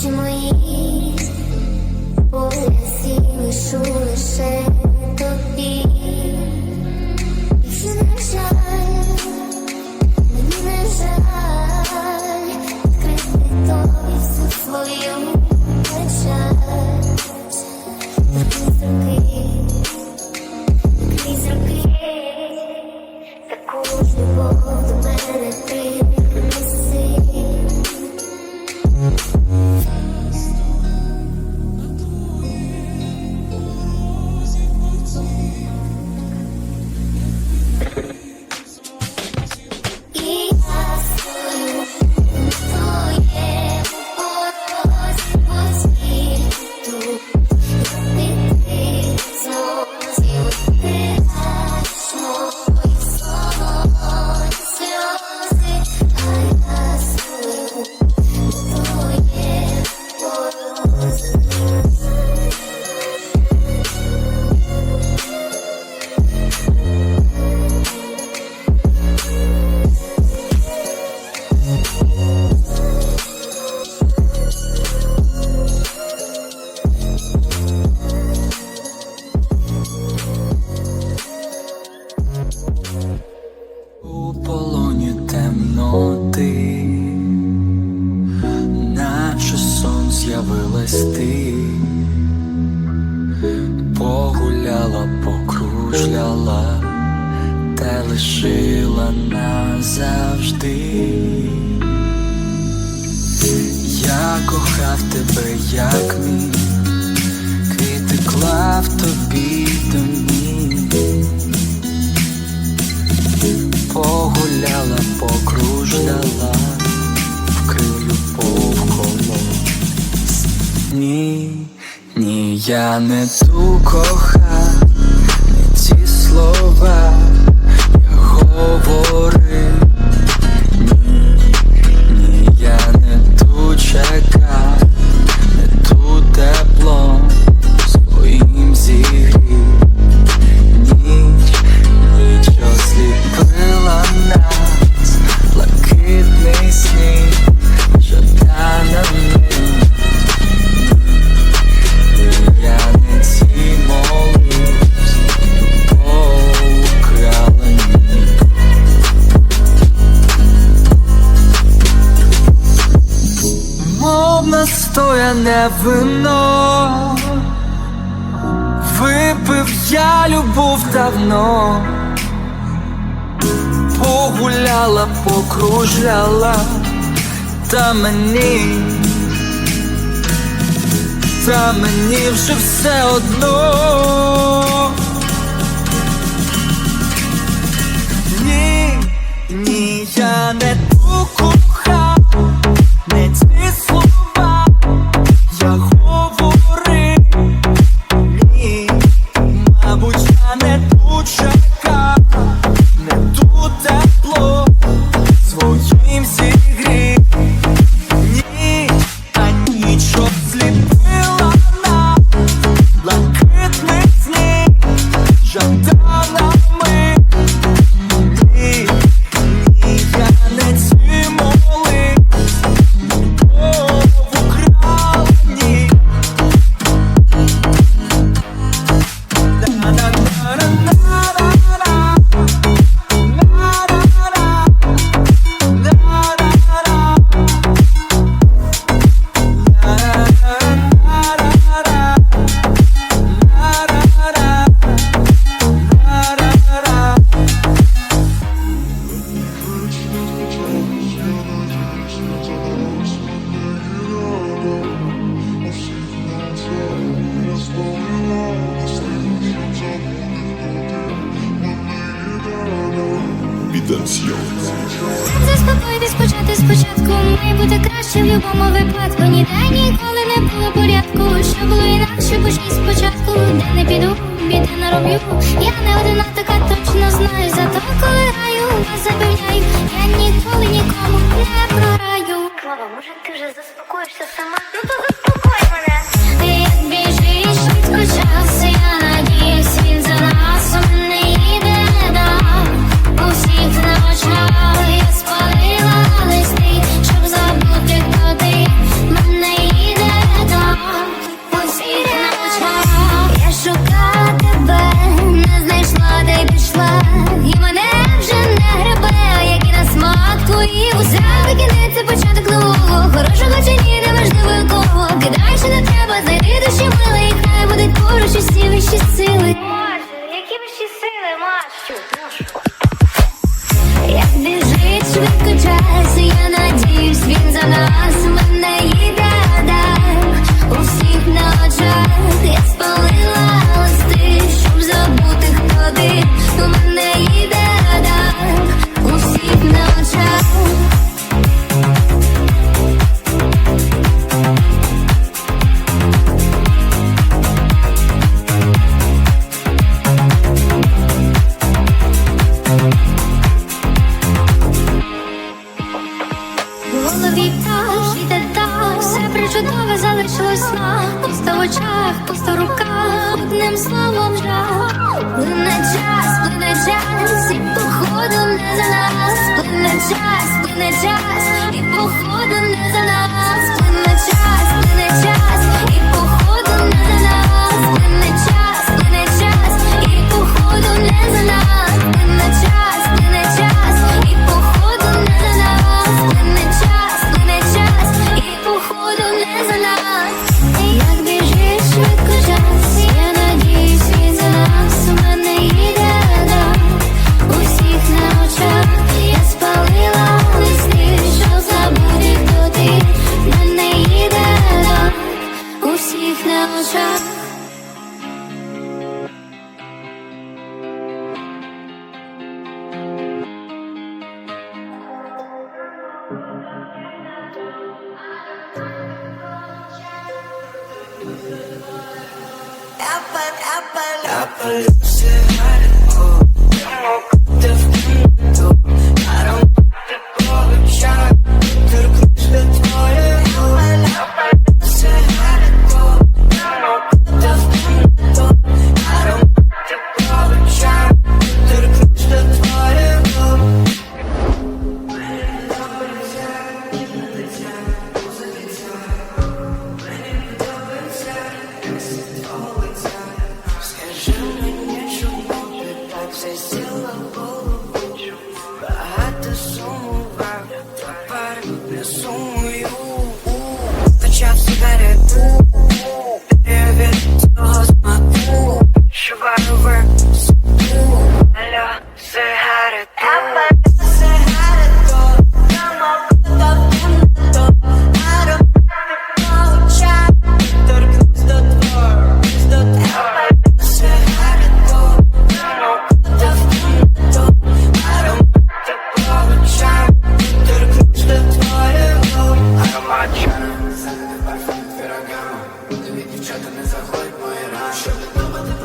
to me. Кружляла, покружляла, та лишила назавжди. Я кохав тебе, як мій, квіти клав тобі до ніг погуляла, покружляла, вкрию повколо Ні, ні, я не ту кохав слова я говорю. вино випив я любов давно, погуляла, покружляла. Та мені, та мені вже все одно. Ні, ні, я не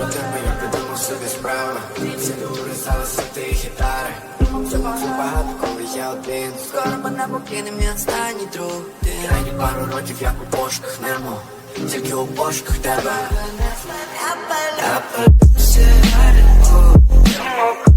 про тебе, я придумав собі справи Всі дури зали, сети гітари це багато, коли я один Скоро по небу кине мій останній друг Ти Крайні пару років, як у пошуках нему Тільки у пошуках тебе Apple, apple, apple, apple, apple,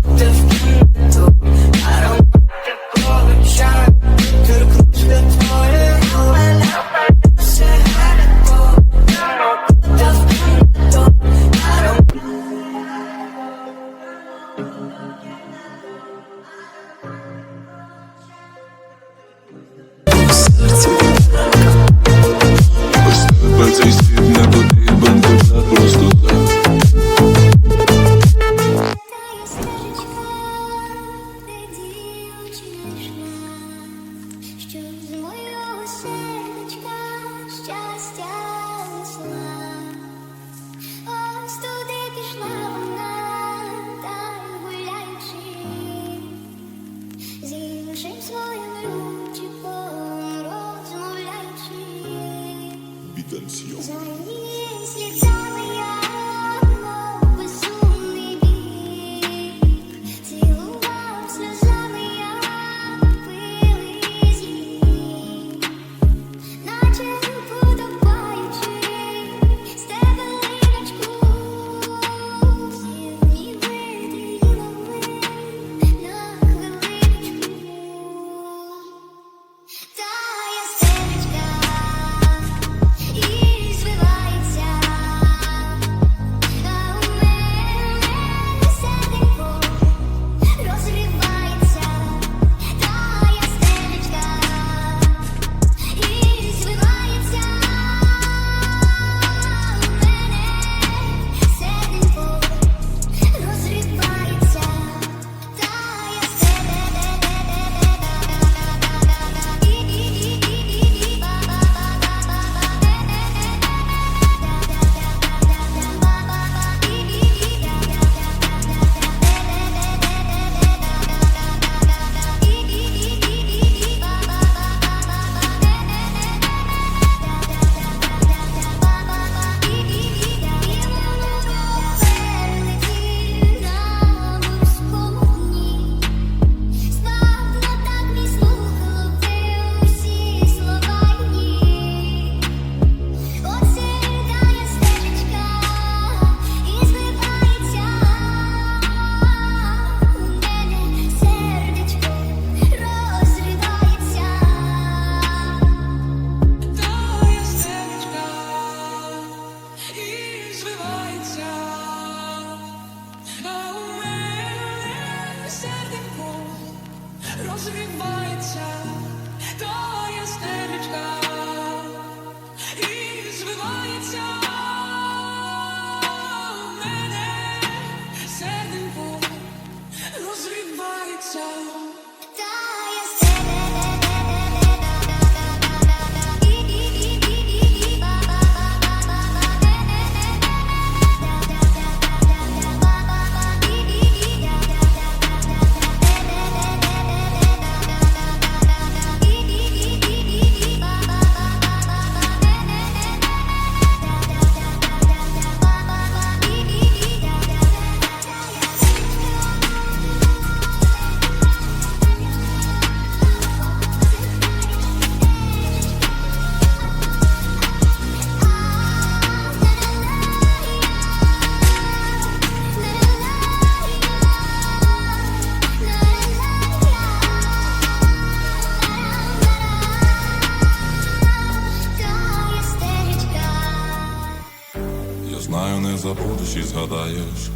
Знаю, не забудеш і згадаєш,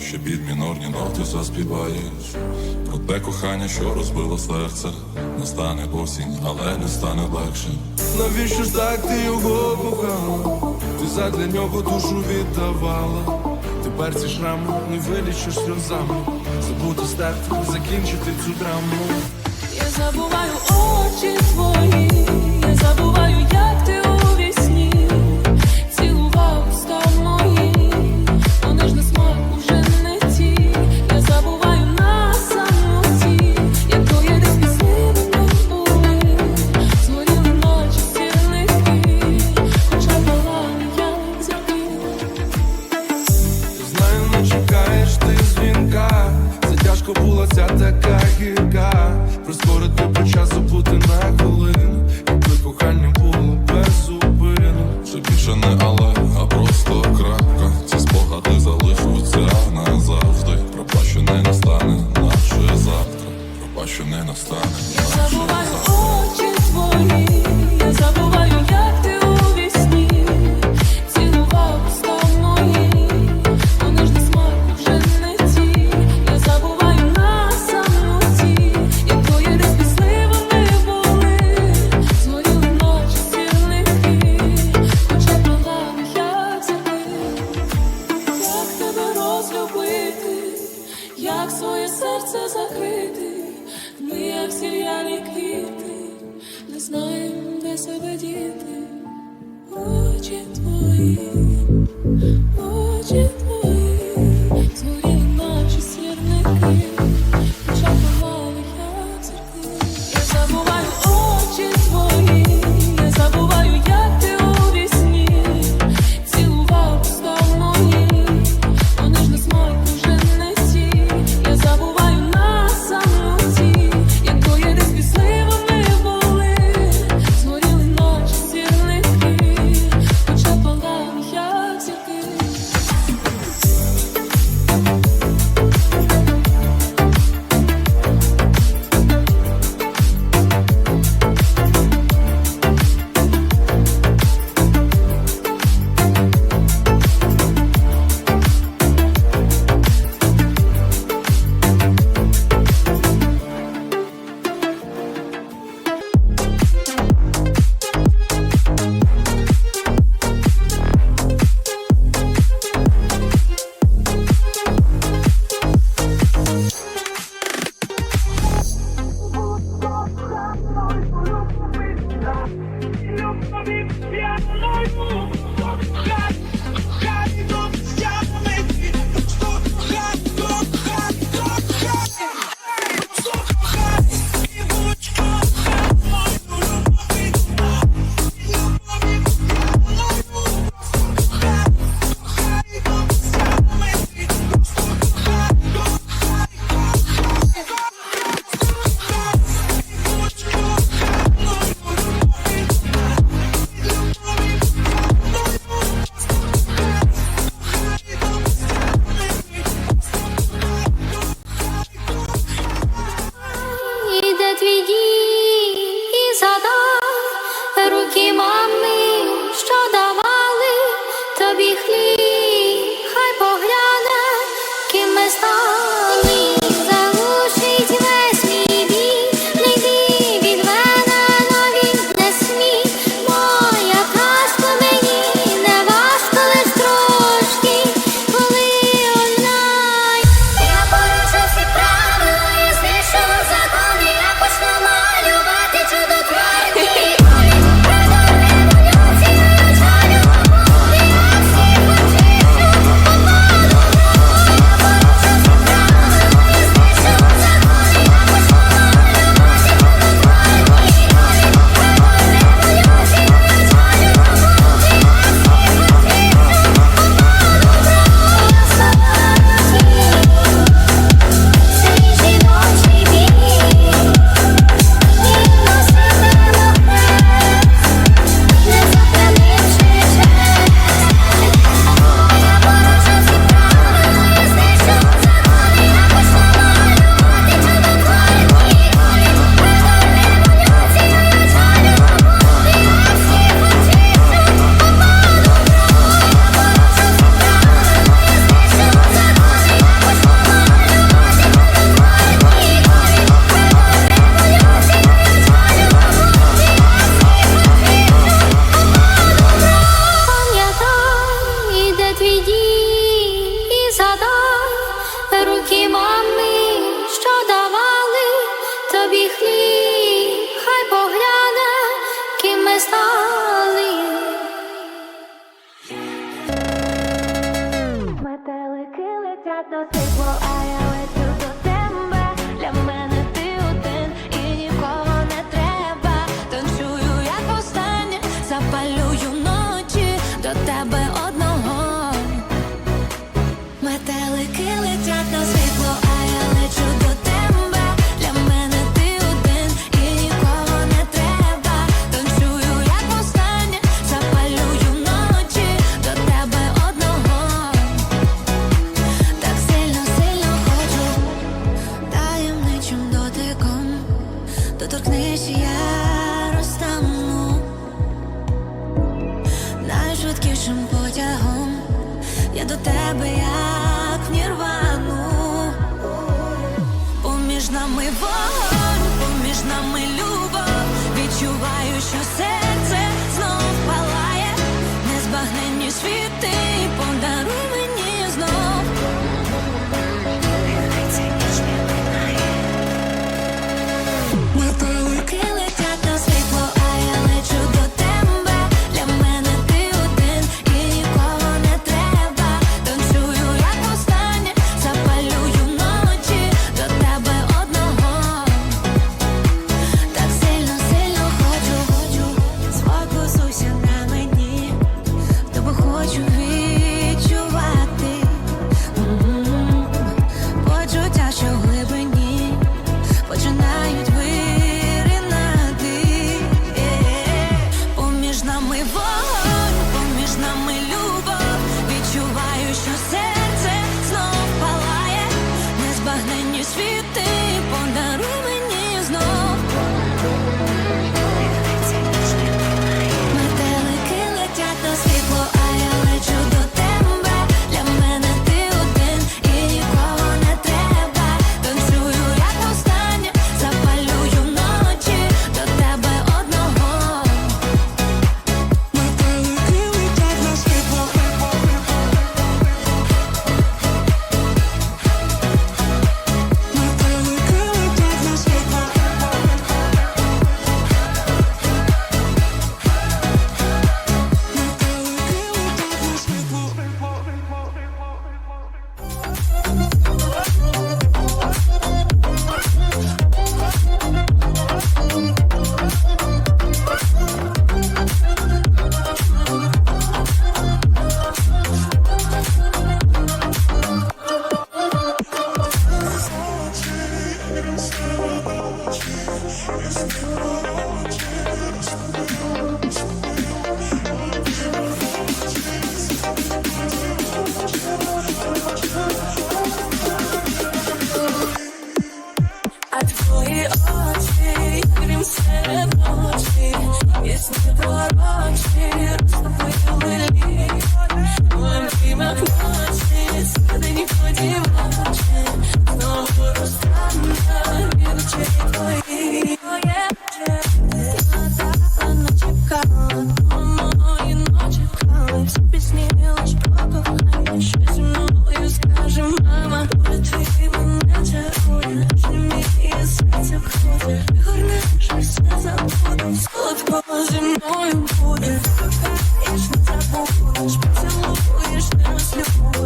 що під мінорні ноти заспіваєш. Про те кохання, що розбило серце, настане осінь, але не стане легше. Навіщо ж так ти його кохала? Ти задля нього душу віддавала. Тепер ці шрами не вилічиш сльозами. Забути стерти, закінчити цю драму. Я забуваю очі твої, я забуваю як. себе діти, очі твої.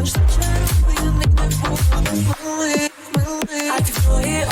лиш не мили, мили, а ти твої.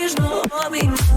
Ніжно обіймай